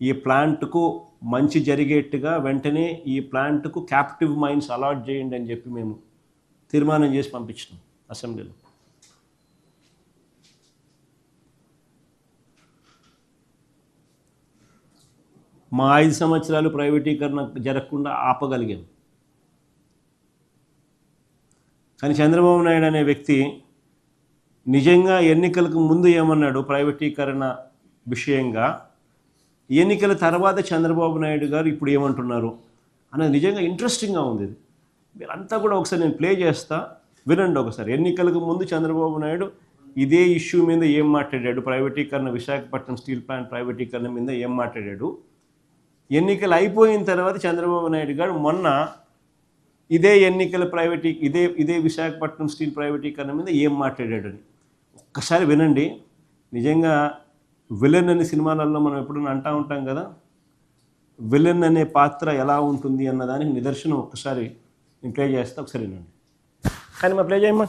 ఈ ప్లాంట్కు మంచి జరిగేట్టుగా వెంటనే ఈ ప్లాంట్కు క్యాప్టివ్ మైన్స్ అలాట్ చేయండి అని చెప్పి మేము తీర్మానం చేసి పంపించినాం అసెంబ్లీలో. మా ఐదు సంవత్సరాలు ప్రైవేటీకరణ జరగకుండా ఆపగలిగాం. కానీ చంద్రబాబు నాయుడు అనే వ్యక్తి నిజంగా ఎన్నికలకు ముందు ఏమన్నాడు? ప్రైవేటీకరణ విషయంగా ఎన్నికల తర్వాత చంద్రబాబు నాయుడు గారు ఇప్పుడు ఏమంటున్నారు అనేది నిజంగా ఇంట్రెస్టింగ్గా ఉంది ఇది. మీరంతా కూడా ఒకసారి నేను ప్లే చేస్తా. వినండి ఒకసారి. ఎన్నికలకు ముందు చంద్రబాబు నాయుడు ఇదే ఇష్యూ మీద ఏం మాట్లాడాడు? ప్రైవేటీకరణ విశాఖపట్నం స్టీల్ ప్లాంట్ ప్రైవేటీకరణ మీద ఏం మాట్లాడాడు? ఎన్నికలు అయిపోయిన తర్వాత చంద్రబాబు నాయుడు గారు మొన్న ఇదే ఎన్నికల ప్రైవేటీ ఇదే ఇదే విశాఖపట్నం స్టీల్ ప్రైవేటీకరణ మీద ఏం మాట్లాడాడు అని ఒక్కసారి వినండి. నిజంగా విలన్ అనే సినిమాలలో మనం ఎప్పుడైనా అంటా ఉంటాం కదా విలన్ అనే పాత్ర ఎలా ఉంటుంది అన్న దానికి నిదర్శనం ఒక్కసారి నేను ప్లే చేస్తే ఒకసారి వినండి. కానీ మా ప్లే చేయమ్మా.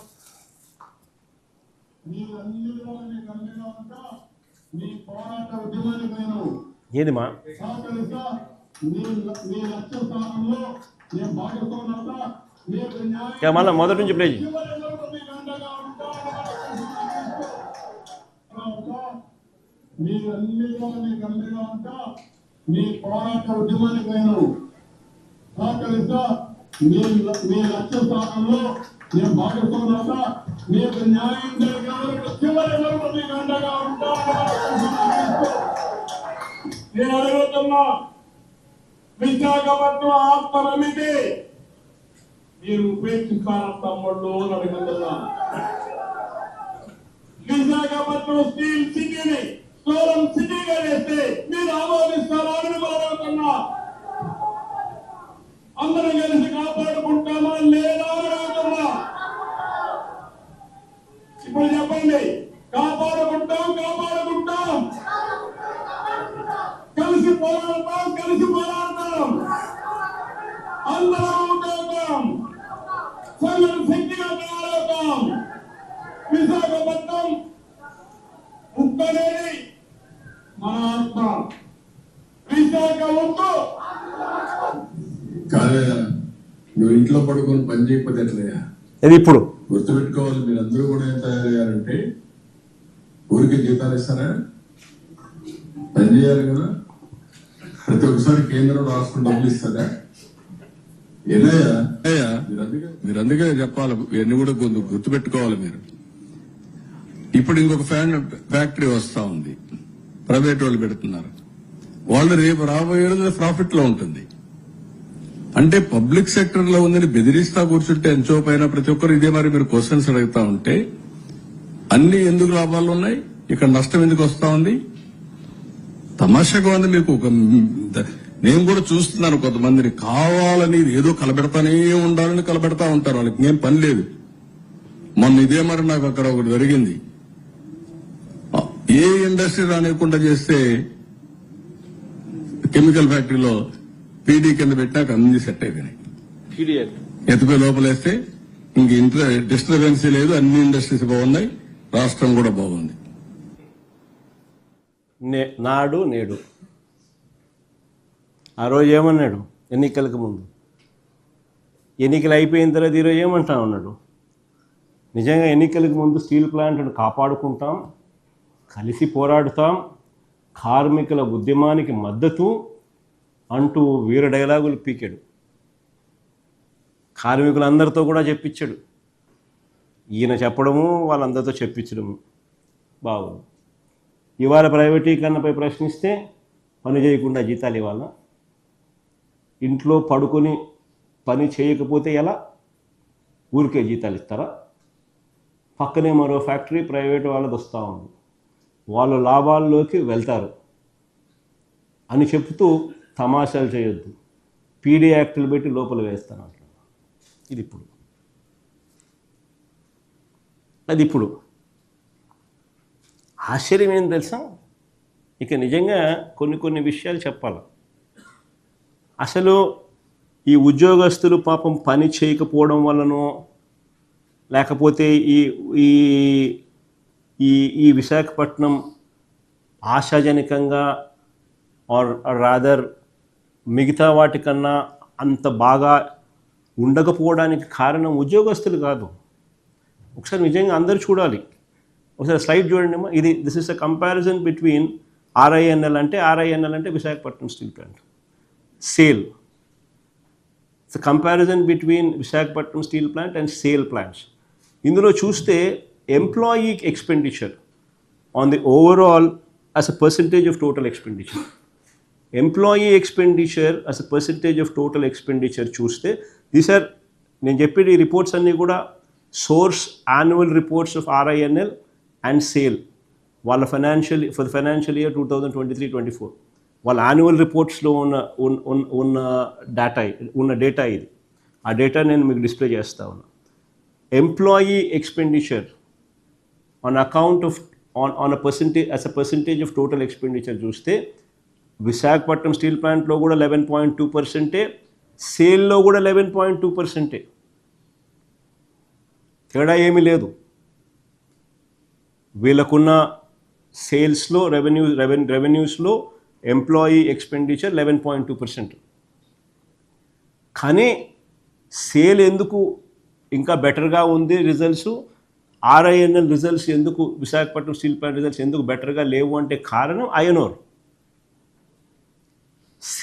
ఏది మా మళ్ళీ మొదటి నుంచి ప్లే చేయి. మీరు అన్ని విధాలని గమ్యంగా ఉంటా. మీ పోరాట ఉద్యమానికి నేను సహకరిస్తా. మీ మీ లక్ష్య స్థానంలో నేను భాగస్వామ్యత మీకు న్యాయం జరిగే వరకు చివరి వరకు మీకు అండగా ఉంటా. నేను అడుగుతున్నా విశాఖపట్నం ఆత్మనమిది మీరు ఉపేక్షిస్తారా తమ్ముళ్ళు? అని అడుగుతున్నా. విశాఖపట్నం స్త్రీ సిటీని సోలం సిటీగా చేస్తే మీరు ఆమోదిస్తారా అని మిమ్మల్ని అడుగుతున్నా అందరం కలిసి కాపాడుకుంటామా లేదా అని అడుగుతున్నా ఇప్పుడు చెప్పండి. కాపాడుకుంటాం కాపాడుకుంటాం. కలిసి పోరాడతాం కలిసి పోరాడతాం. అందరం ఉంటాం సంఘం శక్తిగా తయారవుతాం. విశాఖపట్నం ఉక్కనేది మన ఆత్మ. విశాఖ ఉక్కు కాదయ్యా నువ్వు ఇంట్లో పడుకొని పని చేయకపోతే ఎట్లయ్యా? ఇది ఇప్పుడు. గుర్తుపెట్టుకోవాలి మీరు అందరూ కూడా ఏం తయారయ్యారంటే ఊరికి జీతాలు ఇస్తారా? పని చేయాలి కదా. ప్రతి ఒక్కసారి కేంద్రం రాష్ట్రం డబ్బులు ఇస్తారా? మీరు అందుకే మీరు అందుకే చెప్పాలి ఇవన్నీ కూడా కొంచెం గుర్తుపెట్టుకోవాలి మీరు. ఇప్పుడు ఇంకొక ఫ్యాన్ ఫ్యాక్టరీ వస్తా ఉంది. ప్రైవేట్ వాళ్ళు పెడుతున్నారు. వాళ్ళు రేపు రాబోయే రోజున ప్రాఫిట్లో ఉంటుంది. అంటే పబ్లిక్ సెక్టర్లో ఉందని బెదిరిస్తా కూర్చుంటే ఎంచో పైన ప్రతి ఒక్కరు ఇదే మరి మీరు క్వశ్చన్స్ అడుగుతా ఉంటే అన్ని ఎందుకు లాభాలు ఉన్నాయి? ఇక్కడ నష్టం ఎందుకు వస్తా ఉంది? తమాషాగా ఉంది మీకు ఒక నేను కూడా చూస్తున్నాను కొంతమందిని. కావాలని ఏదో కలబెడతానే ఉండాలని కలబెడతా ఉంటారు. వాళ్ళకి నేను పని లేదు. మొన్న ఇదే మరి నాకు అక్కడ ఒకటి జరిగింది. ఏ ఇండస్ట్రీ రానియకుండా చేస్తే కెమికల్ ఫ్యాక్టరీలో పీడీ కింద పెట్టినాక అన్ని సెట్ అయిపోయినాయి. ఎత్తుపోయి లోపలేస్తే ఇంక ఇంట్లో డిస్టర్బెన్స్ లేదు అన్ని ఇండస్ట్రీస్ బాగున్నాయి రాష్ట్రం కూడా బాగుంది. నే నాడు నేడు. ఆ రోజు ఏమన్నాడు? ఎన్నికలకు ముందు. ఎన్నికలు అయిపోయిన తర్వాత ఈరోజు ఏమంటా ఉన్నాడు? నిజంగా ఎన్నికలకు ముందు స్టీల్ ప్లాంట్ను కాపాడుకుంటాం కలిసి పోరాడుతాం కార్మికుల ఉద్యమానికి మద్దతు అంటూ వీర డైలాగులు పీకాడు. కార్మికులందరితో కూడా చెప్పించాడు. ఈయన చెప్పడము వాళ్ళందరితో చెప్పించడము బాగుంది. ఇవాళ ప్రైవేటీకరణపై ప్రశ్నిస్తే పని చేయకుండా జీతాలు ఇవాళ ఇంట్లో పడుకొని పని చేయకపోతే ఎలా? ఊరికే జీతాలు ఇస్తారా? పక్కనే మరో ఫ్యాక్టరీ ప్రైవేట్ వాళ్ళది వస్తూ ఉంది. వాళ్ళు లాభాల్లోకి వెళ్తారు అని చెప్తూ తమాషాలు చేయొద్దు. పీడీ యాక్టులు పెట్టి లోపల వేస్తాను అంటున్నాను ఇది ఇప్పుడు. అది ఇప్పుడు. ఆశ్చర్యం ఏం తెలుసా? ఇక నిజంగా కొన్ని కొన్ని విషయాలు చెప్పాలి. అసలు ఈ ఉద్యోగస్తులు పాపం పని చేయకపోవడం వలనో లేకపోతే ఈ ఈ ఈ ఈ విశాఖపట్నం ఆశాజనకంగా ఆర్ రాదర్ మిగతా వాటికన్నా అంత బాగా ఉండకపోవడానికి కారణం ఉద్యోగస్తులు కాదు. ఒకసారి నిజంగా అందరూ చూడాలి. ఒకసారి స్లైడ్ చూడండి అమ్మా. ఇది this is a comparison between RINL అంటే ఆర్ఐఎన్ఎల్ అంటే Visakhapatnam steel plant. SAIL. It's comparison between Visakhapatnam steel plant and SAIL plants. ఇందులో చూస్తే employee expenditure on the overall as a percentage of total expenditure employee expenditure as a percentage of total expenditure చూస్తే these are నేను చెప్పేది ఈ reports అన్నీ కూడా source annual reports of RINL and SAIL వాళ్ళ financial for financial year two thousand twenty three twenty four annual annual రిపోర్ట్స్లో ఉన్న ఉన్న- ఉన్న- డేటా ఉన్న డేటా ఇది. ఆ డేటా నేను మీకు డిస్ప్లే చేస్తా ఉన్నా. Employee expenditure on account of on on a percentage as a percentage of total expenditure చూస్తే విశాఖపట్నం స్టీల్ ప్లాంట్లో కూడా లెవెన్ పాయింట్ టూ పర్సెంటే సేల్లో కూడా లెవెన్ పాయింట్ టూ పర్సెంటే. తేడా ఏమీ లేదు. వీళ్ళకున్న సేల్స్లో రెవెన్యూ రెవెన్ రెవెన్యూస్లో employee expenditure eleven point two percent. కానీ సేల్ ఎందుకు ఇంకా బెటర్గా ఉంది రిజల్ట్స్? ఆర్ఐఎన్ఎల్ రిజల్ట్స్ ఎందుకు విశాఖపట్నం స్టీల్ ప్లాంట్ రిజల్ట్స్ ఎందుకు బెటర్గా లేవు అంటే కారణం iron ore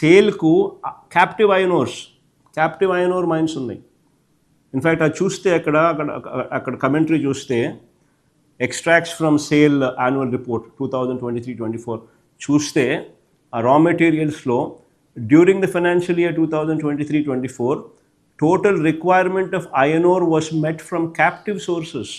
సేల్కు captive iron ores captive iron ore mines ఉన్నాయి. ఇన్ఫ్యాక్ట్ అది చూస్తే అక్కడ అక్కడ అక్కడ కమెంటరీ చూస్తే extracts from SAIL annual report two thousand twenty three twenty four చూస్తే ఆ raw మెటీరియల్స్లో during the financial year two thousand twenty three twenty four total requirement of iron ore was met from captive sources